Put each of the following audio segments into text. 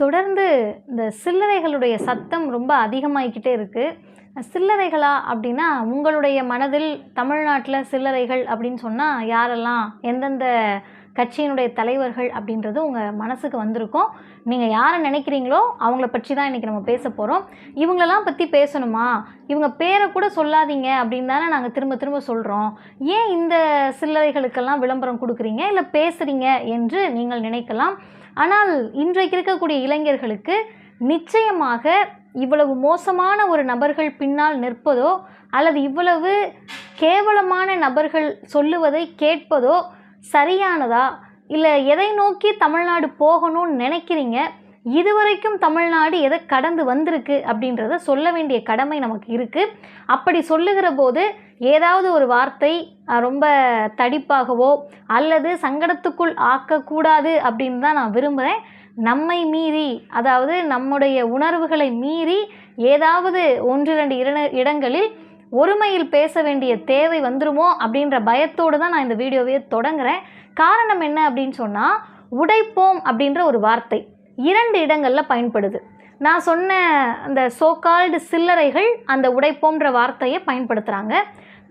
தொடர்ந்து இந்த சில்லறைகளுடைய சத்தம் ரொம்ப அதிகமாகிக்கிட்டே இருக்குது சில்லறைகளா அப்படின்னா உங்களுடைய மனதில் தமிழ்நாட்டில் சில்லறைகள் அப்படின்னு சொன்னால் யாரெல்லாம் எந்தெந்த கட்சியினுடைய தலைவர்கள் அப்படின்றது உங்கள் மனசுக்கு வந்திருக்கும். நீங்கள் யாரை நினைக்கிறீங்களோ அவங்கள பற்றி தான் இன்றைக்கி நம்ம பேச போகிறோம் இவங்களெல்லாம் பற்றி பேசணுமா? இவங்க பேரை கூட சொல்லாதீங்க அப்படின்னு தானே நாங்கள் திரும்ப திரும்ப சொல்கிறோம் ஏன் இந்த சில்லறைகளுக்கெல்லாம் விளம்பரம் கொடுக்குறீங்க? இல்லை பேசுகிறீங்க என்று நீங்கள் நினைக்கலாம். ஆனால் இன்றைக்கு இருக்கக்கூடிய இளைஞர்களுக்கு நிச்சயமாக இவ்வளவு மோசமான ஒரு நபர்கள் பின்னால் நிற்பதோ அல்லது இவ்வளவு கேவலமான நபர்கள் சொல்லுவதை கேட்பதோ சரியானதா? இல்லை எதை நோக்கி தமிழ்நாடு போகணும்னு நினைக்கிறீங்க? இதுவரைக்கும் தமிழ்நாடு எதை கடந்து வந்திருக்கு அப்படின்றத சொல்ல வேண்டிய கடமை நமக்கு இருக்குது அப்படி சொல்லுகிற போது ஏதாவது ஒரு வார்த்தை ரொம்ப தடிப்பாகவோ அல்லது சங்கடத்துக்குள் ஆக்கக்கூடாது அப்படின்னு தான் நான் விரும்புகிறேன் நம்மை மீறி அதாவது நம்முடைய உணர்வுகளை மீறி ஏதாவது ஒன்று ரெண்டு இரண்டு இடங்களில் ஒருமையில் பேச வேண்டிய தேவை வந்துருமோ அப்படின்ற பயத்தோடு தான் நான் இந்த வீடியோவையே தொடங்குறேன். காரணம் என்ன அப்படின்னு சொன்னால் உடைப்போம் அப்படின்ற ஒரு வார்த்தை இரண்டு இடங்களில் பயன்படுது. நான் சொன்ன அந்த சோகால்டு சில்லறைகள் அந்த உடைப்போம்ன்ற வார்த்தையை பயன்படுத்துகிறாங்க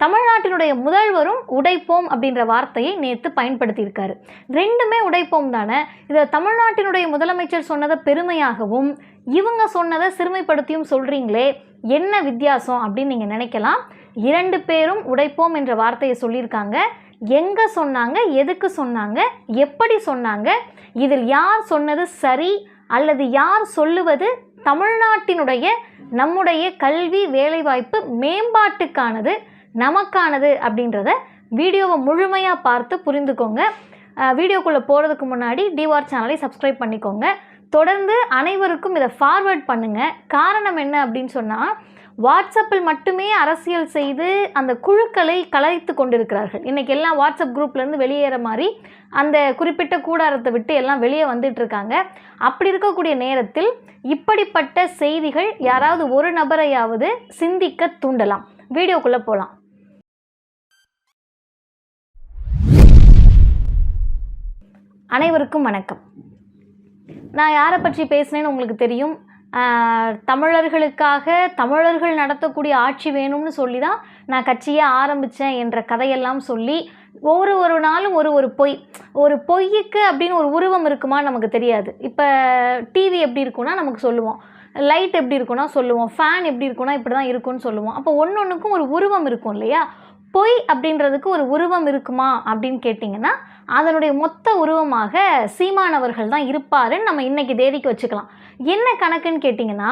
தமிழ்நாட்டினுடைய முதல்வரும் உடைப்போம் அப்படின்ற வார்த்தையை நேற்று பயன்படுத்தியிருக்காரு. ரெண்டுமே உடைப்போம் தானே? இதை தமிழ்நாட்டினுடைய முதலமைச்சர் சொன்னதை பெருமையாகவும் இவங்க சொன்னதை சிறுமைப்படுத்தியும் சொல்கிறீங்களே என்ன வித்தியாசம் அப்படின்னு நீங்கள் நினைக்கலாம். இரண்டு பேரும் உடைப்போம் என்ற வார்த்தையை சொல்லியிருக்காங்க. எங்கே சொன்னாங்க? எதுக்கு சொன்னாங்க? எப்படி சொன்னாங்க? இதில் யார் சொன்னது சரி? அல்லது யார் சொல்லுவது தமிழ்நாட்டினுடைய நம்முடைய கல்வி வேலைவாய்ப்பு மேம்பாட்டுக்கானது நமக்கானது அப்படின்றத வீடியோவை முழுமையாக பார்த்து புரிந்துக்கோங்க. வீடியோக்குள்ளே போகிறதுக்கு முன்னாடி டிவார் சேனலை சப்ஸ்கிரைப் பண்ணிக்கோங்க. தொடர்ந்து அனைவருக்கும் இதை ஃபார்வர்ட் பண்ணுங்கள் காரணம் என்ன அப்படின்னு சொன்னால் வாட்ஸ்அப்பில் மட்டுமே அரசியல் செய்து அந்த குழுக்களை கலைத்து கொண்டிருக்கிறார்கள். இன்றைக்கி எல்லாம் வாட்ஸ்அப் குரூப்லேருந்து வெளியேற மாதிரி அந்த குறிப்பிட்ட கூடாரத்தை விட்டு எல்லாம் வெளியே வந்துட்டு இருக்காங்க. அப்படி இருக்கக்கூடிய நேரத்தில் இப்படிப்பட்ட செய்திகள் யாராவது ஒரு நபரையாவது சிந்திக்க தூண்டலாம். வீடியோக்குள்ளே போகலாம் அனைவருக்கும் வணக்கம். நான் யாரை பற்றி பேசுனேன்னு உங்களுக்கு தெரியும். தமிழர்களுக்காக தமிழர்கள் நடத்தக்கூடிய ஆட்சி வேணும்னு சொல்லி தான் நான் கட்சியை ஆரம்பித்தேன் என்ற கதையெல்லாம் சொல்லி ஒரு ஒரு நாளும் ஒரு ஒரு பொய் ஒரு பொய்யுக்கு அப்படின்னு ஒரு உருவம் இருக்குமா நமக்கு தெரியாது. இப்போ டிவி எப்படி இருக்குன்னா நமக்கு சொல்லுவோம். லைட் எப்படி இருக்குன்னா சொல்லுவோம். ஃபேன் எப்படி இருக்குன்னா இப்படி தான் இருக்கும்னு சொல்லுவோம். அப்போ ஒன்று ஒன்றுக்கும் ஒரு உருவம் இருக்கும் இல்லையா? பொய் அப்படின்றதுக்கு ஒரு உருவம் இருக்குமா அப்படின்னு கேட்டிங்கன்னா அதனுடைய மொத்த உருவமாக சீமானவர்கள் தான் இருப்பாருன்னு நம்ம இன்றைக்கி தேதிக்கு வச்சுக்கலாம். என்ன கணக்குன்னு கேட்டிங்கன்னா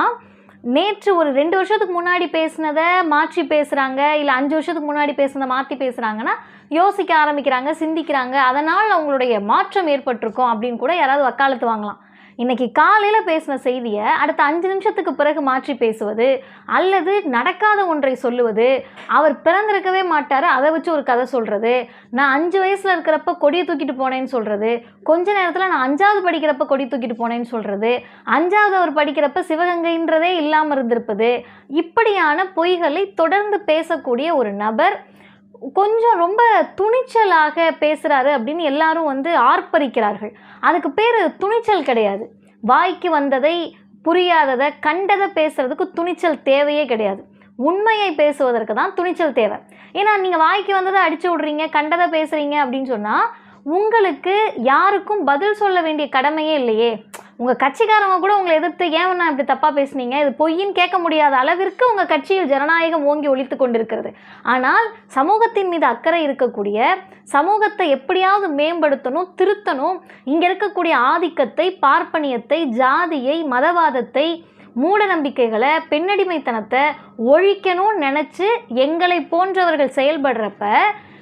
நேற்று ஒரு ரெண்டு வருஷத்துக்கு முன்னாடி பேசினதை மாற்றி பேசுகிறாங்க இல்லை அஞ்சு வருஷத்துக்கு முன்னாடி பேசுனதை மாற்றி பேசுகிறாங்கன்னா யோசிக்க ஆரம்பிக்கிறாங்க சிந்திக்கிறாங்க அதனால் அவங்களுடைய மாற்றம் ஏற்பட்டிருக்கும் அப்படின்னு கூட யாராவது வக்காலத்து வாங்கலாம். இன்னைக்கு காலையில் பேசின செய்தியை அடுத்த அஞ்சு நிமிஷத்துக்கு பிறகு மாற்றி பேசுவது அல்லது நடக்காத ஒன்றை சொல்லுவது அவர் பிறந்திருக்கவே மாட்டார் அதை வச்சு ஒரு கதை சொல்கிறது நான் அஞ்சு வயசில் இருக்கிறப்ப கொடியை தூக்கிட்டு போனேன்னு சொல்கிறது கொஞ்ச நேரத்தில் நான் அஞ்சாவது படிக்கிறப்ப கொடி தூக்கிட்டு போனேன்னு சொல்கிறது அஞ்சாவது அவர் படிக்கிறப்ப சிவகங்கைன்றதே இல்லாமல் இருந்திருப்பது இப்படியான பொய்களை தொடர்ந்து பேசக்கூடிய ஒரு நபர் கொஞ்சம் ரொம்ப துணிச்சலாக பேசுகிறாரு அப்படின்னு எல்லாரும் வந்து ஆர்ப்பரிக்கிறார்கள். அதுக்கு பேர் துணிச்சல் கிடையாது. வாய்க்கு வந்ததை புரியாததை கண்டதை பேசுகிறதுக்கு துணிச்சல் தேவையே கிடையாது. உண்மையை பேசுவதற்கு தான் துணிச்சல் தேவை. ஏன்னா நீங்கள் வாய்க்கு வந்ததை அடிச்சு விட்றீங்க கண்டதை பேசுகிறீங்க அப்படின்னு சொன்னால் உங்களுக்கு யாருக்கும் பதில் சொல்ல வேண்டிய கடமையே இல்லையே. உங்கள் கட்சிக்காரங்க கூட உங்களை எதிர்த்து ஏன் நான் இப்படி தப்பாக பேசுனீங்க? இது பொய்ன்னு கேட்க முடியாத அளவிற்கு உங்கள் கட்சியில் ஜனநாயகம் ஓங்கி ஒழித்து கொண்டிருக்கிறது. ஆனால் சமூகத்தின் மீது அக்கறை இருக்கக்கூடிய சமூகத்தை எப்படியாவது மேம்படுத்தணும் திருத்தணும் இங்கே இருக்கக்கூடிய ஆதிக்கத்தை பார்ப்பனியத்தை ஜாதியை மதவாதத்தை மூட நம்பிக்கைகளை பெண்ணடிமைத்தனத்தை ஒழிக்கணும்னு நினச்சி எங்களை போன்றவர்கள் செயல்படுறப்ப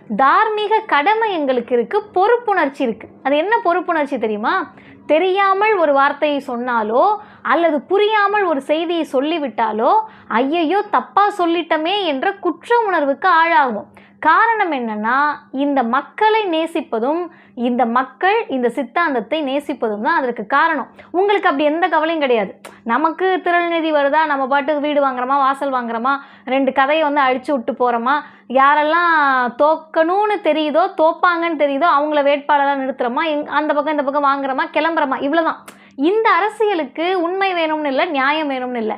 தார்மீக கடமை எங்களுக்கு இருக்குது பொறுப்புணர்ச்சி இருக்குது அது என்ன பொறுப்புணர்ச்சி தெரியுமா? தெரியாமல் ஒரு வார்த்தையை சொன்னாலோ அல்லது புரியாமல் ஒரு செய்தியை சொல்லிவிட்டாலோ ஐயையோ தப்பாக சொல்லிட்டமே என்ற குற்ற உணர்வுக்கு ஆளாகும் காரணம் என்னன்னா இந்த மக்களை நேசிப்பதும் இந்த மக்கள் இந்த சித்தாந்தத்தை நேசிப்பதும் தான் அதற்கு காரணம். உங்களுக்கு அப்படி எந்த கவலையும் கிடையாது. நமக்கு திரள்நிதி வருதா நம்ம பாட்டுக்கு வீடு வாங்குறோமா வாசல் வாங்குறோமா ரெண்டு கதையை வந்து அழிச்சு விட்டு போகிறோமா யாரெல்லாம் தோக்கணும்னு தெரியுதோ தோப்பாங்கன்னு தெரியுதோ அவங்கள வேட்பாளராக நிறுத்துறோமா எங் அந்த பக்கம் இந்த பக்கம் வாங்குறோமா கிளம்புறோமா இவ்வளோதான் இந்த அரசியலுக்கு உண்மை வேணும்னு இல்லை நியாயம் வேணும்னு இல்லை.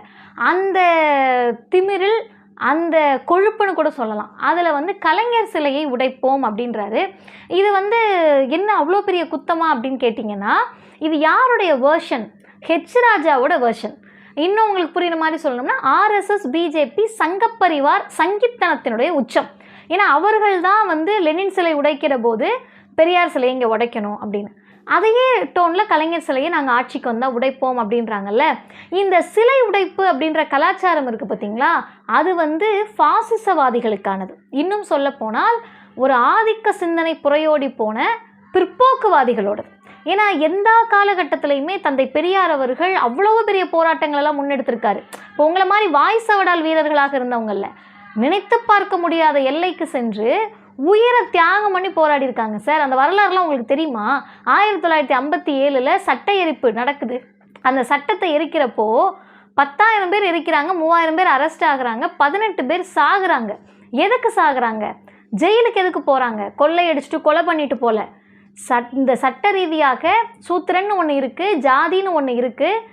அந்த திமிரில் அந்த கொழுப்புன்னு கூட சொல்லலாம். அதில் வந்து கலைஞர் சிலையை உடைப்போம் அப்படின்றாரு. இது வந்து என்ன அவ்வளோ பெரிய குத்தமா அப்படின்னு கேட்டிங்கன்னா இது யாருடைய வேர்ஷன் ஹெச் ராஜாவோட வேர்ஷன் இன்னும் உங்களுக்கு புரியுற மாதிரி சொல்லணும்னா ஆர்எஸ்எஸ் பிஜேபி சங்கப்பரிவார் சங்கித்தனத்தினுடைய உச்சம். ஏன்னா அவர்கள் தான் வந்து லெனின் சிலை உடைக்கிற போது பெரியார் சிலையை இங்கே உடைக்கணும் அப்படின்னு. அதையே டோனில் கலைஞர் சிலையை நாங்கள் ஆட்சிக்கு வந்தால் உடைப்போம் அப்படின்றாங்கல்ல. இந்த சிலை உடைப்பு அப்படின்ற கலாச்சாரம் இருக்குது பார்த்தீங்களா அது வந்து ஃபாசிசவாதிகளுக்கானது இன்னும் சொல்ல போனால் ஒரு ஆதிக்க சிந்தனை புறையோடி போன பிற்போக்குவாதிகளோடது. ஏன்னா எந்த காலகட்டத்திலையுமே தந்தை பெரியார் அவர்கள் அவ்வளவு பெரிய போராட்டங்களெல்லாம் முன்னெடுத்திருக்காரு. இப்போ உங்களை மாதிரி வாய் சவடால் வீரர்களாக இருந்தவங்கல்ல. நினைத்து பார்க்க முடியாத எல்லைக்கு சென்று உயிரை தியாகம் பண்ணி போராடி இருக்காங்க சார். அந்த வரலாறுலாம் உங்களுக்கு தெரியுமா? ஆயிரத்தி தொள்ளாயிரத்தி ஐம்பத்தி ஏழில் சட்ட எரிப்பு நடக்குது. அந்த சட்டத்தை எரிக்கிறப்போ பத்தாயிரம் பேர் எரிக்கிறாங்க மூவாயிரம் பேர் அரெஸ்ட் ஆகுறாங்க பதினெட்டு பேர் சாகுறாங்க. எதுக்கு சாகுறாங்க? ஜெயிலுக்கு எதுக்கு போகிறாங்க கொள்ளையடிச்சிட்டு கொலை பண்ணிட்டு போல. சட் இந்த சட்ட ரீதியாக சூத்திரன்னு ஒன்று இருக்குது ஜாதின்னு ஒன்று இருக்குது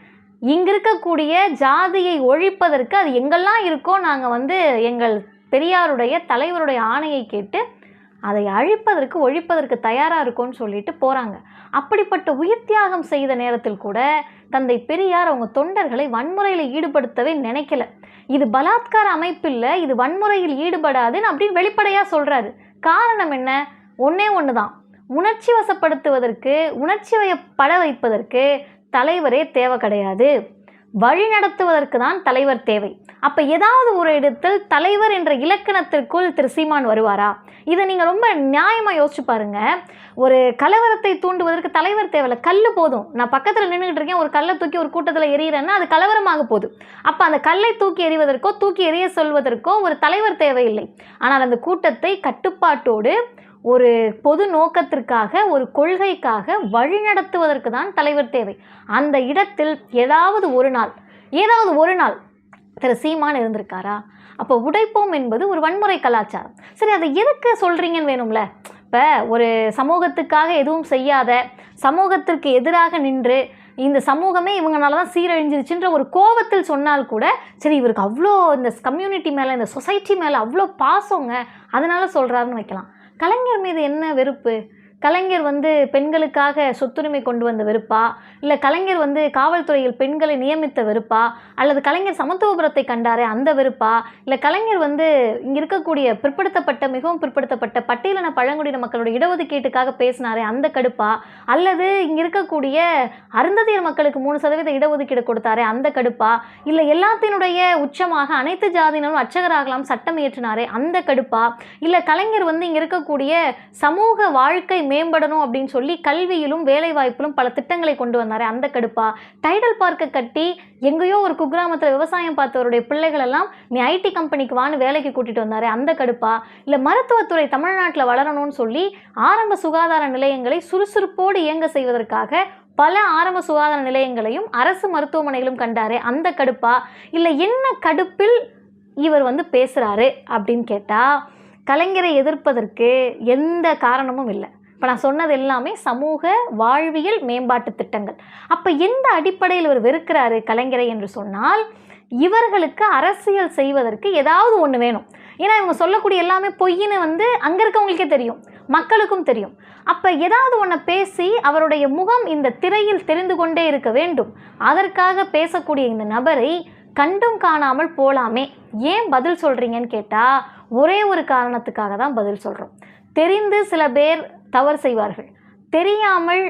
இங்கே இருக்கக்கூடிய ஜாதியை ஒழிப்பதற்கு அது எங்கெல்லாம் இருக்கோ நாங்கள் வந்து எங்கள் பெரியாருடைய தலைவருடைய ஆணையை கேட்டு அதை அழிப்பதற்கு ஒழிப்பதற்கு தயாராக இருக்கோன்னு சொல்லிட்டு போகிறாங்க அப்படிப்பட்ட உயிர் தியாகம் செய்த நேரத்தில் கூட தந்தை பெரியார் அவங்க தொண்டர்களை வன்முறையில் ஈடுபடுத்தவே நினைக்கல. இது பலாத்கார அமைப்பில்லை இது வன்முறையில் ஈடுபடாதுன்னு அப்படின்னு வெளிப்படையாக சொல்கிறாரு காரணம் என்ன? ஒன்றே ஒன்று தான் உணர்ச்சி வசப்படுத்துவதற்கு உணர்ச்சி வயப்பட வைப்பதற்கு தலைவரே தேவை கிடையாது. வழி நடத்துவதற்கு தான் தலைவர் தேவை. அப்போ ஏதாவது ஒரு இடத்தில் தலைவர் என்ற இலக்கணத்திற்குள் திரு சீமான் வருவாரா? இதை நீங்கள் ரொம்ப நியாயமாக யோசிச்சு பாருங்க. ஒரு கலவரத்தை தூண்டுவதற்கு தலைவர் தேவையில்ல. கல் போதும். நான் பக்கத்தில் நின்றுக்கிட்டு இருக்கேன். ஒரு கல்லை தூக்கி ஒரு கூட்டத்தில் எறிகிறேன்னா அது கலவரமாக போகுது. அப்போ அந்த கல்லை தூக்கி எறிவதற்கோ தூக்கி எறிய சொல்வதற்கோ ஒரு தலைவர் தேவையில்லை. ஆனால் அந்த கூட்டத்தை கட்டுப்பாட்டோடு ஒரு பொது நோக்கத்திற்காக ஒரு கொள்கைக்காக வழிநடத்துவதற்கு தான் தலைவர் தேவை. அந்த இடத்தில் ஏதாவது ஒரு நாள் ஏதாவது ஒரு நாள் திரு சீமான் இருந்திருக்காரா? அப்போ உடைப்போம் என்பது ஒரு வன்முறை கலாச்சாரம். சரி அதை எதுக்கு சொல்கிறீங்கன்னு வேணும்ல? இப்போ ஒரு சமூகத்துக்காக எதுவும் செய்யாத சமூகத்திற்கு எதிராக நின்று இந்த சமூகமே இவங்களால தான் சீரழிஞ்சிருச்சுன்ற ஒரு கோபத்தில் சொன்னால் கூட சரி இவருக்கு அவ்வளோ இந்த கம்யூனிட்டி மேலே இந்த சொசைட்டி மேலே அவ்வளோ பாசங்க அதனால சொல்கிறாருன்னு வைக்கலாம். கலைஞர் மீது என்ன வெறுப்பு? கலைஞர் வந்து பெண்களுக்காக சொத்துரிமை கொண்டு வந்த வெறுப்பா? இல்லை கலைஞர் வந்து காவல்துறையில் பெண்களை நியமித்த வெறுப்பா? அல்லது கலைஞர் சமத்துவபுரத்தை கண்டாரே அந்த வெறுப்பா? இல்லை கலைஞர் வந்து இங்கே இருக்கக்கூடிய பிற்படுத்தப்பட்ட மிகவும் பிற்படுத்தப்பட்ட பட்டியலின பழங்குடியின மக்களோட இடஒதுக்கீட்டுக்காக பேசினாரே அந்த கடுப்பா? அல்லது இங்கே இருக்கக்கூடிய அருந்ததியர் மக்களுக்கு மூணு சதவீத இடஒதுக்கீடு கொடுத்தாரே அந்த கடுப்பா? இல்லை எல்லாத்தினுடைய உச்சமாக அனைத்து ஜாதியினரும் அர்ச்சகராகலாம் சட்டம் இயற்றினாரே அந்த கடுப்பா? இல்லை கலைஞர் வந்து இங்கே இருக்கக்கூடிய சமூக வாழ்க்கை மேம்படணும் அப்படின்னு சொல்லி கல்வியிலும் வேலைவாய்ப்பிலும் பல திட்டங்களை கொண்டு வந்தார். அந்த கடுப்பா? டைடல் பார்க்கை கட்டி எங்கேயோ ஒரு குக்கிராமத்தில் விவசாயம் பார்த்தவருடைய பிள்ளைகள் எல்லாம் நீ ஐடி கம்பெனிக்கு வான்னு வேலைக்கு கூட்டிட்டு வந்தார். அந்த கடுப்பா? இல்லை மருத்துவத்துறை தமிழ்நாட்டில் வளரணும்னு சொல்லி ஆரம்ப சுகாதார நிலையங்களை சுறுசுறுப்போடு இயங்க செய்வதற்காக பல ஆரம்ப சுகாதார நிலையங்களையும் அரசு மருத்துவமனைகளும் கண்டாரு. அந்த கடுப்பா? இல்லை என்ன கடுப்பில் இவர் வந்து பேசுகிறாரு அப்படின்னு கேட்டால் கலைஞரை எதிர்ப்பதற்கு எந்த காரணமும் இல்லை. இப்போ நான் சொன்னது எல்லாமே சமூக வாழ்வியல் மேம்பாட்டு திட்டங்கள். அப்போ எந்த அடிப்படையில் இவர் வெறுக்கிறாரு கலைஞரை என்று சொன்னால் இவர்களுக்கு அரசியல் செய்வதற்கு ஏதாவது ஒன்று வேணும். ஏன்னா இவங்க சொல்லக்கூடிய எல்லாமே பொய்ன்னு வந்து அங்கே இருக்கவங்களுக்கே தெரியும் மக்களுக்கும் தெரியும். அப்போ ஏதாவது ஒன்றை பேசி அவருடைய முகம் இந்த திரையில் தெரிந்து கொண்டே இருக்க வேண்டும். அதற்காக பேசக்கூடிய இந்த நபரை கண்டும் காணாமல் போகலாமே ஏன் பதில் சொல்கிறீங்கன்னு கேட்டால் ஒரே ஒரு காரணத்துக்காக தான் பதில் சொல்கிறோம் தெரிந்து சில பேர் தவறு செய்வார்கள். தெரியாமல்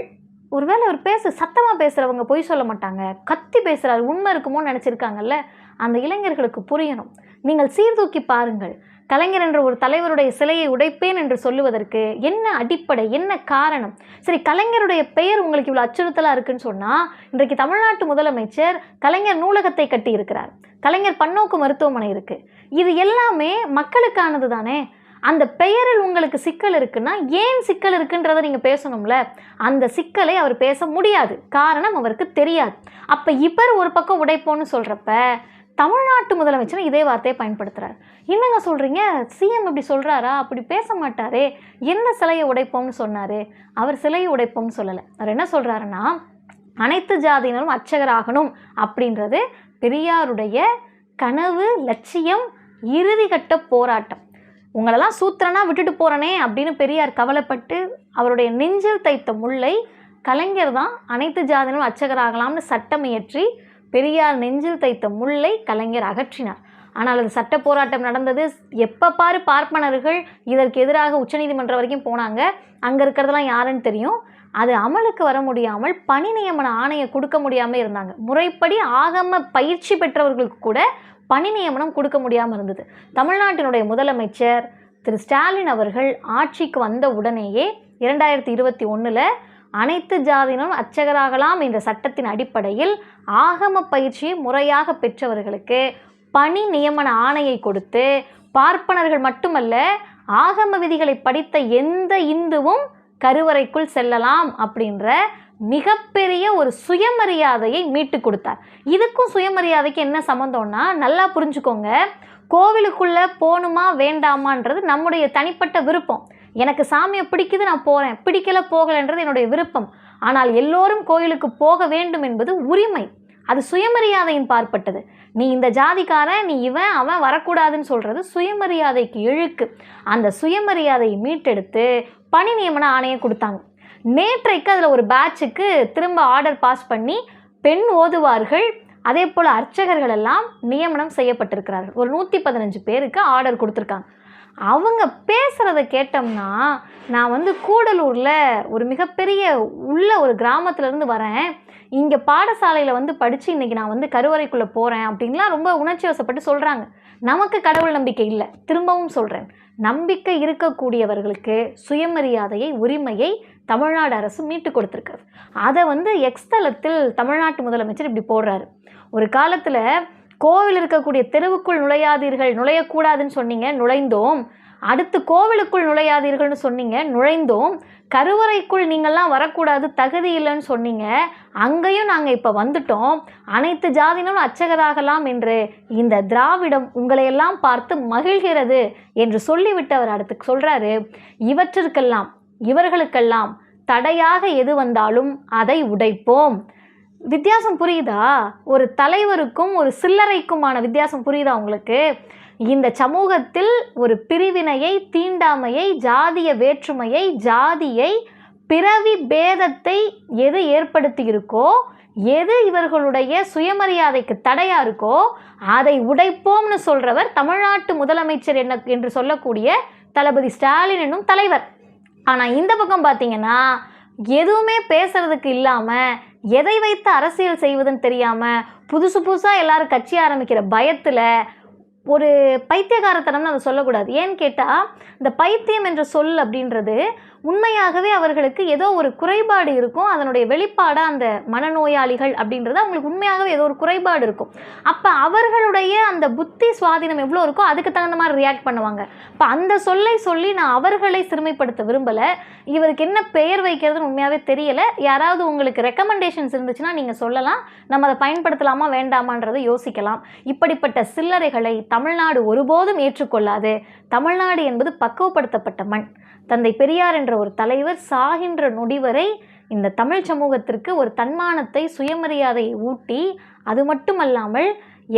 ஒருவேளை அவர் பேச சத்தமாக பேசுகிறவங்க பொய் சொல்ல மாட்டாங்க. கத்தி பேசுகிறாரு உண்மை இருக்குமோன்னு நினச்சிருக்காங்கல்ல? அந்த இளைஞர்களுக்கு புரியணும். நீங்கள் சீர்தூக்கி பாருங்கள். கலைஞர் என்ற ஒரு தலைவருடைய சிலையை உடைப்பேன் என்று சொல்லுவதற்கு என்ன அடிப்படை என்ன காரணம்? சரி கலைஞருடைய பெயர் உங்களுக்கு இவ்வளோ அச்சுறுத்தலாக இருக்குன்னு சொன்னால் இன்றைக்கு தமிழ்நாட்டு முதலமைச்சர் கலைஞர் நூலகத்தை கட்டி இருக்கிறார் கலைஞர் பன்னோக்கு மருத்துவமனை இருக்குது இது எல்லாமே மக்களுக்கானது தானே? அந்த பெயரில் உங்களுக்கு சிக்கல் இருக்குன்னா ஏன் சிக்கல் இருக்குன்றதை நீங்கள் பேசணும்ல? அந்த சிக்கலை அவர் பேச முடியாது. காரணம் அவருக்கு தெரியாது. அப்போ இவர் ஒரு பக்கம் உடைப்போன்னு சொல்கிறப்ப தமிழ்நாட்டு முதலமைச்சர் இதே வார்த்தையை பயன்படுத்துகிறார் என்னங்க சொல்கிறீங்க சிஎம் இப்படி சொல்கிறாரா அப்படி பேச மாட்டாரே. என்ன சிலையை உடைப்போம்னு சொன்னார்? அவர் சிலையை உடைப்போம்னு சொல்லலை. அவர் என்ன சொல்கிறாருன்னா அனைத்து ஜாதியினரும் அர்ச்சகராகணும் அப்படின்றது பெரியாருடைய கனவு லட்சியம் இறுதிக்கட்ட போராட்டம். உங்களெல்லாம் சூத்திரனா விட்டுட்டு போகிறனே அப்படின்னு பெரியார் கவலைப்பட்டு அவருடைய நெஞ்சில் தைத்த முல்லை கலைஞர் தான் அனைத்து ஜாதியினரும் அர்ச்சகராகலாம்னு சட்டம் இயற்றி பெரியார் நெஞ்சில் தைத்த முல்லை கலைஞர் அகற்றினார். ஆனால் அது சட்ட போராட்டம் நடந்தது. எப்போ பாரு பார்ப்பனர்கள் இதற்கு எதிராக உச்சநீதிமன்றம் வரைக்கும் போனாங்க. அங்கே இருக்கிறதெல்லாம் யாருன்னு தெரியும். அது அமலுக்கு வர முடியாமல் பணி நியமன ஆணையை கொடுக்க முடியாமல் இருந்தாங்க. முறைப்படி ஆகம பயிற்சி பெற்றவர்களுக்கு கூட பணி நியமனம் கொடுக்க முடியாமல் இருந்தது. தமிழ்நாட்டினுடைய முதலமைச்சர் திரு ஸ்டாலின் அவர்கள் ஆட்சிக்கு வந்த உடனேயே இரண்டாயிரத்தி இருபத்தி ஒன்றில் அனைத்து ஜாதியினரும் அர்ச்சகராகலாம் என்ற சட்டத்தின் அடிப்படையில் ஆகம பயிற்சியை முறையாக பெற்றவர்களுக்கு பணி நியமன ஆணையை கொடுத்து பார்ப்பனர்கள் மட்டுமல்ல ஆகம விதிகளை படித்த எந்த இந்துவும் கருவறைக்குள் செல்லலாம் அப்படின்ற மிகப்பெரிய ஒரு சுயமரியாதையை மீட்டு கொடுத்தார். இதுக்கும் சுயமரியாதைக்கு என்ன சம்மந்தம்னா நல்லா புரிஞ்சுக்கோங்க கோவிலுக்குள்ளே போகணுமா வேண்டாமான்றது நம்முடைய தனிப்பட்ட விருப்பம். எனக்கு சாமியை பிடிக்குது நான் போகிறேன் பிடிக்கல போகலைன்றது என்னுடைய விருப்பம். ஆனால் எல்லோரும் கோயிலுக்கு போக வேண்டும் என்பது உரிமை. அது சுயமரியாதையின் பார்ப்பட்டது. நீ இந்த ஜாதிக்காரன் நீ இவன் அவன் வரக்கூடாதுன்னு சொல்கிறது சுயமரியாதைக்கு இழுக்கு. அந்த சுயமரியாதையை மீட்டெடுத்து பணி நியமன ஆணையம் கொடுத்தாங்க. நேற்றைக்கு அதில் ஒரு பேட்சுக்கு திரும்ப ஆர்டர் பாஸ் பண்ணி பெண் ஓதுவார்கள். அதே போல் அர்ச்சகர்கள் எல்லாம் நியமனம் செய்யப்பட்டிருக்கிறார்கள். ஒரு நூற்றி பதினஞ்சு பேருக்கு ஆர்டர் கொடுத்துருக்காங்க. அவங்க பேசுகிறத கேட்டோம்னா நான் வந்து கூடலூரில் ஒரு மிகப்பெரிய உள்ள ஒரு கிராமத்துலேருந்து வரேன். இங்கே பாடசாலையில் வந்து படித்து இன்றைக்கி நான் வந்து கருவறைக்குள்ளே போகிறேன் அப்படின்லாம் ரொம்ப உணர்ச்சி வசப்பட்டு சொல்கிறாங்க நமக்கு கடவுள் நம்பிக்கை இல்லை. திரும்பவும் சொல்கிறேன் நம்பிக்கை இருக்கக்கூடியவர்களுக்கு சுயமரியாதையை உரிமையை தமிழ்நாடு அரசு மீட்டு கொடுத்துருக்குறது அதை வந்து எக்ஸ்தலத்தில் தமிழ்நாட்டு முதலமைச்சர் இப்படி போடுறாரு. ஒரு காலத்தில் கோவில் இருக்கக்கூடிய தெருவுக்குள் நுழையாதீர்கள் நுழையக்கூடாதுன்னு சொன்னீங்க நுழைந்தோம். அடுத்து கோவிலுக்குள் நுழையாதீர்கள்னு சொன்னீங்க நுழைந்தோம். கருவறைக்குள் நீங்கள்லாம் வரக்கூடாது தகுதி இல்லைன்னு சொன்னீங்க. அங்கேயும் நாங்கள் இப்போ வந்துட்டோம். அனைத்து ஜாதினும் அச்சகராகலாம் என்று இந்த திராவிடம் உங்களையெல்லாம் பார்த்து மகிழ்கிறது என்று சொல்லிவிட்டு அவர் அடுத்து சொல்கிறாரு இவற்றிற்கெல்லாம் இவர்களுக்கெல்லாம் தடையாக எது வந்தாலும் அதை உடைப்போம். வித்தியாசம் புரியுதா? ஒரு தலைவருக்கும் ஒரு சில்லறைக்குமான வித்தியாசம் புரியுதா உங்களுக்கு? இந்த சமூகத்தில் ஒரு பிரிவினையை தீண்டாமையை ஜாதிய வேற்றுமையை ஜாதியை பிறவி பேதத்தை எது ஏற்படுத்தி இருக்கோ எது இவர்களுடைய சுயமரியாதைக்கு தடையா இருக்கோ அதை உடைப்போம்னு சொல்றவர் தமிழ்நாட்டு முதலமைச்சர் என்ன என்று சொல்லக்கூடிய தளபதி ஸ்டாலின் என்னும் தலைவர். ஆனால் இந்த பக்கம் பார்த்தீங்கன்னா எதுவுமே பேசுறதுக்கு இல்லாமல் எதை வைத்து அரசியல் செய்வதுன்னு தெரியாமல் புதுசு புதுசாக எல்லாரும் கட்சி ஆரம்பிக்கிற பயத்தில் ஒரு பைத்தியகாரத்தனம்னு அதை சொல்லக்கூடாது. ஏன்னு கேட்டால் இந்த பைத்தியம் என்ற சொல் அப்படின்றது உண்மையாகவே அவர்களுக்கு ஏதோ ஒரு குறைபாடு இருக்கும். அதனுடைய வெளிப்பாடாக அந்த மனநோயாளிகள் அப்படின்றது அவங்களுக்கு உண்மையாகவே ஏதோ ஒரு குறைபாடு இருக்கும். அப்போ அவர்களுடைய அந்த புத்தி சுவாதீனம் எவ்வளோ இருக்கோ அதுக்கு தகுந்த மாதிரி ரியாக்ட் பண்ணுவாங்க. இப்போ அந்த சொல்லை சொல்லி நான் அவர்களை சிறுமைப்படுத்த விரும்பலை. இவருக்கு என்ன பெயர் வைக்கிறதுன்னு உண்மையாகவே தெரியலை. யாராவது உங்களுக்கு ரெக்கமெண்டேஷன்ஸ் இருந்துச்சுன்னா நீங்கள் சொல்லலாம். நம்ம அதை பயன்படுத்தலாமா வேண்டாமான்றதை யோசிக்கலாம். இப்படிப்பட்ட சில்லறைகளை தமிழ்நாடு ஒருபோதும் ஏற்றுக்கொள்ளாது. தமிழ்நாடு என்பது பக்குவப்படுத்தப்பட்ட மண். தந்தை பெரியார் என்ற ஒரு தலைவர் சாகின்ற நொடி வரை இந்த தமிழ் சமூகத்திற்கு ஒரு தன்மானத்தை சுயமரியாதையை ஊட்டி அது மட்டுமல்லாமல்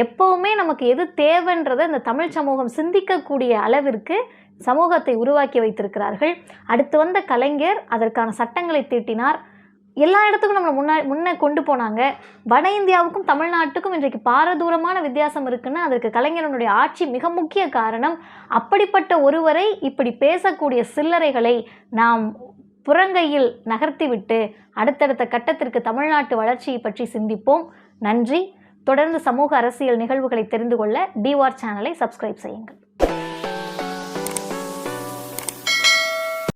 எப்போவுமே நமக்கு எது தேவைன்றதை இந்த தமிழ் சமூகம் சிந்திக்கக்கூடிய அளவிற்கு சமூகத்தை உருவாக்கி வைத்திருக்கிறார்கள். அடுத்து வந்த கலைஞர் அதற்கான சட்டங்களை தீட்டினார். எல்லா இடத்துக்கும் நம்மளை முன்னா முன்னே கொண்டு போனாங்க. வட இந்தியாவுக்கும் தமிழ்நாட்டுக்கும் இன்றைக்கு பாரதூரமான வித்தியாசம் இருக்குன்னா அதற்கு கலைஞரனுடைய ஆட்சி மிக முக்கிய காரணம் அப்படிப்பட்ட ஒருவரை இப்படி பேசக்கூடிய சில்லறைகளை நாம் புறங்கையில் நகர்த்திவிட்டு அடுத்தடுத்த கட்டத்திற்கு தமிழ்நாட்டு வளர்ச்சியை பற்றி சிந்திப்போம். நன்றி. தொடர்ந்து சமூக அரசியல் நிகழ்வுகளை தெரிந்து கொள்ள டிவார் சேனலை சப்ஸ்கிரைப் செய்யுங்கள்.